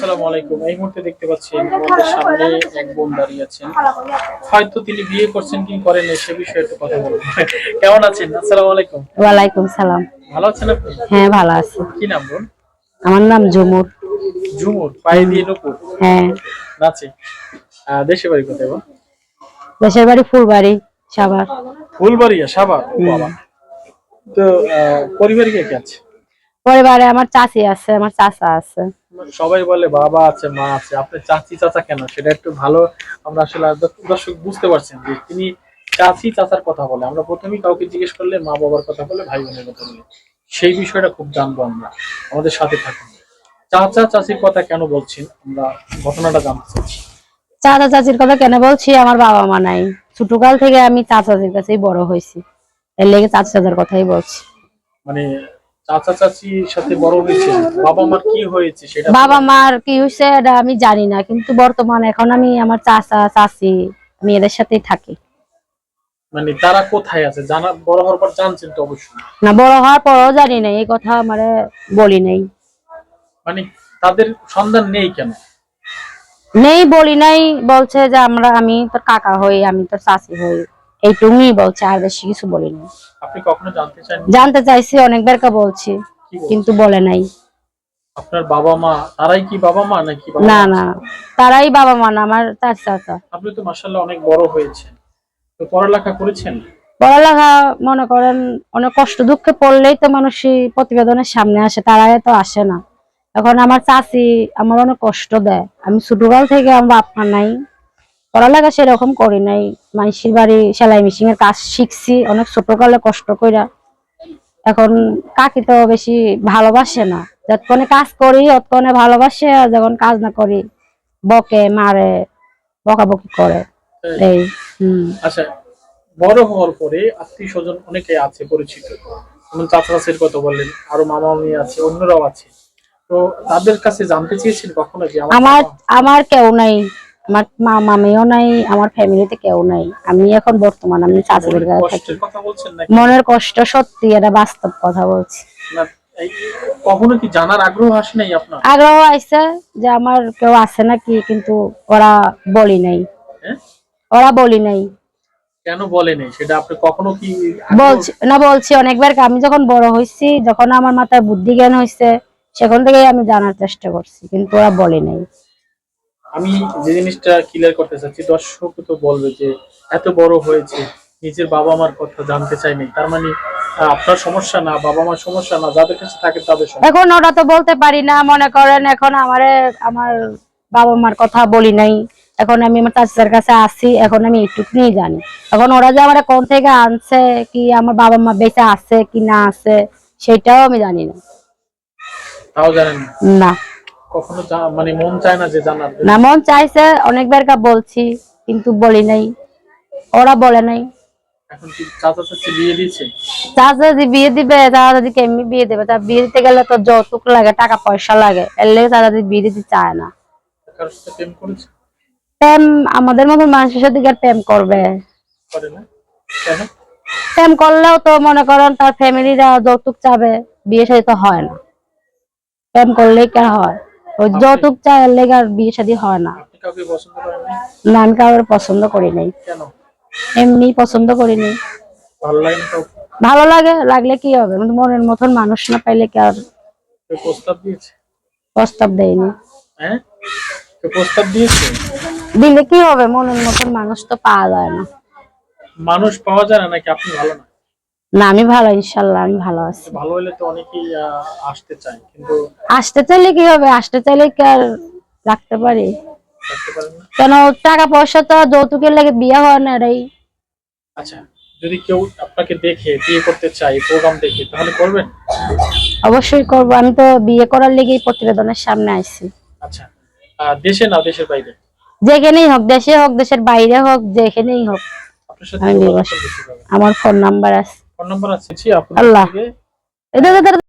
আসসালামু আলাইকুম। এই মুহূর্তে দেখতে পাচ্ছেন আমাদের সামনে এক বোন দাঁড়িয়ে আছেন। হয়তো তিনি বিয়ে করছেন কি করেন সে বিষয়ে একটু কথা বলব কেমন আছেন? আসসালামু আলাইকুম। ওয়ালাইকুম সালাম। ভালো আছেন আপনি? হ্যাঁ ভালো আছি। কি নাম বোন? আমার নাম ঝুমুর ঝুমুর পায়ে দিয়ে নুপুর হ্যাঁ। নাচে। দেশে বাড়ি কোথায় বা দেশের বাড়ি ফুলবাড়ি সাভার। ফুলবাড়িয়া সাবার বাবা। তো পরিবারে কে কে আছে? পরিবারে আমার চাচি আছে আমার চাচা আছে। সবাই বলে বাবা আছে মা আছে। আপনি চাচি চাচা কেন? সেটা একটু ভালো আমরা আসলে দর্শক- বুঝতে পারছেন যে তিনি চাচি চাচার কথা বলে। আমরা প্রথমেই কাউকে জিজ্ঞেস করলে মা বাবার কথা বলে ভাই বোনের কথা বলে। সেই বিষয়টা খুব জানব আমরা। আমাদের সাথে থাকুন। চাচা চাচির কথা কেন বলছেন আমরা ঘটনাটা জানতে চাচ্ছি। চাচা চাচির কথা কেন বলছি? আমার বাবা মা নাই। ছোটকাল থেকে আমি চাচাজির কাছেই বড় হয়েছি। এর লেগে চাচা চাচার কথাই বলছি। মানে চাচা চাচির সাথে বড় হয়েছে বাবা মার কি হয়েছে সেটা বাবা মার কি হয়েছে এটা আমি জানি না কিন্তু বর্তমানে এখন আমি আমার চাচা চাচি আমি এদের সাথেই থাকি। মানে তারা কোথায় আছে? জানা বড় হওয়ার পর জানছেন তো অবশ্যই। না বড় হওয়ার পরও জানি না এই কথা মানে বলি নাই। মানে তাদের সন্ধান নেই কেন? নেই বলি নাই বলছে যে আমরা আমি তোর কাকা হই আমি তোর চাচি হই। এইটুকুই বলছে আর বেশি কিছু বলি নাই আপনি কখনো জানতে চান জানতে চাইছি অনেকবার কা বলছি কিন্তু বলে নাই। আপনার বাবা মা তারাই কি বাবা মা নাকি না না তারাই বাবা মা না আমার চার চাচা। আপনি তো মাসাল্লাহ অনেক বড় হয়েছেন। তো পড়ালেখা করেছেন? পড়ালেখা মনে করেন অনেক কষ্ট দুঃখে পড়লেই তো মানুষই প্রতিবেদনের সামনে আসে তারাই তো আসে না। এখন আমার চাচি আমার অনেক কষ্ট দেয়। আমি ছোটকাল থেকে আমার বাপ মা নাই। পড়ালেখা সেরকম করি নাই। মাইসির বাড়ি সেলাই মেশিন এর কাজ শিখছি অনেক ছোটকালে কষ্ট কইরা। এখন কাকি তো বেশি ভালোবাসে না। যতক্ষণে কাজ করি ততক্ষণে ভালোবাসে আর যখন কাজ না করি বকে মারে বকাবকি করে। এই হম। আচ্ছা বড় হওয়ার পরে আত্মীয় স্বজন অনেকে আছে পরিচিত। যেমন চাচা চাচির কথা বললেন আরও মামা মামি আছে অন্যরাও আছে। তো তাদের কাছে জানতে চেয়েছেন কখনো যে আমার আমার কেউ নাই। আমার মা মামিও নাই আমার ফ্যামিলিতে কেউ নাই। আমি এখন বর্তমান আমি চাচাদের কাছে থাকি। মনের কষ্ট সত্যি এটা বাস্তব কথা বলছি। না কখনো কি জানার আগ্রহ আসে নাই আপনার? আগ্রহ আইছে যে আমার কেউ আছে নাকি কিন্তু ওরা বলি নাই। হ্যাঁ? ওরা বলি নাই। কেন বলেনি সেটা আপনি কখনো কি বলছি না বলছি অনেকবার আমি যখন বড় হয়েছি যখন আমার মাথায় বুদ্ধি জ্ঞান হয়েছে সেখান থেকেই আমি জানার চেষ্টা করছি কিন্তু ওরা বলে নাই। আমি যে জিনিসটা ক্লিয়ার করতে চাচ্ছি দর্শক তো বলবে যে এত বড় হয়েছে নিজের বাবা মার কথা জানতে চাইনি। তার মানে আপনার সমস্যা না বাবা মার সমস্যা না যাদের কাছে থাকে তাদের এখন ওটা তো বলতে পারি না মনে করেন এখন আমারে আমার বাবা মার কথা বলি নাই। এখন আমি আমার চাচার কাছে আসি এখন আমি এইটুকুনি জানি। এখন ওরা যে আমার কোন থেকে আনছে কি আমার বাবা মা বেঁচে আছে কি না আছে সেটাও আমি জানি না। তাও জানেন না? না। কখনো মানে মন চায় না যে জানার না মন চাইছে অনেকবার কা বলছি কিন্তু বলি নাই। ওরা বলে নাই। এখন কি চাচা চাচি বিয়ে দিয়েছে? চাচা যদি বিয়ে দিবে চাচা যদি কেমনি বিয়ে দেবে? তা বিয়ে দিতে গেলে তো যৌতুক লাগে টাকা পয়সা লাগে। এর লেগে চাচা যদি বিয়ে দিতে চায় না। কারোর সাথে প্রেম করেছে? প্রেম আমাদের মতো মানুষের সাথে আর প্রেম করবে? করে না? কেন? প্রেম করলেও তো মনে করেন তার ফ্যামিলিরা যৌতুক চাবে বিয়ে শাদী তো হয় না। প্রেম করলেই কে হয়? ওই যৌতুক চায় এর লেগে আর বিয়ে শাদী হয় না। আপনি কাউকে পছন্দ করি নাই। এমনি পছন্দ করি নাই। ভালো লাগে লাগলে কি হবে? কিন্তু মনের মতন মানুষ না পাইলে কি আর প্রস্তাব দিয়েছে? প্রস্তাব দেয়নি। হ্যাঁ? প্রস্তাব দিয়েছে? দিলে কি হবে? মনের মতন মানুষ তো পাওয়া যায় না। মানুষ পাওয়া যায় না নাকি আপনি ভালো না? না আমি ভালো ইনশাল্লাহ আমি ভালো আছি। ভালো হলে তো অনেকেই আসতে চায় কিন্তু আসতে চাইলে কি হবে? আসতে চাইলে কি আর রাখতে পারি? কেন টাকা পয়সা তো যৌতুকের লাগে বিয়ে হয় না এরাই আচ্ছা যদি কেউ আপনাকে দেখে বিয়ে করতে চায় প্রোগ্রাম দেখে তাহলে করবেন? অবশ্যই করব। আমি তো বিয়ে করার লেগেই প্রতিবেদনের সামনে আইছি। আচ্ছা দেশে না দেশের বাইরে? যেখানেই হোক দেশে হোক দেশের বাইরে হোক যেখানেই হোক? আমার ফোন নাম্বার আছে। ফোন নাম্বার আছে আল্লাহ। এটা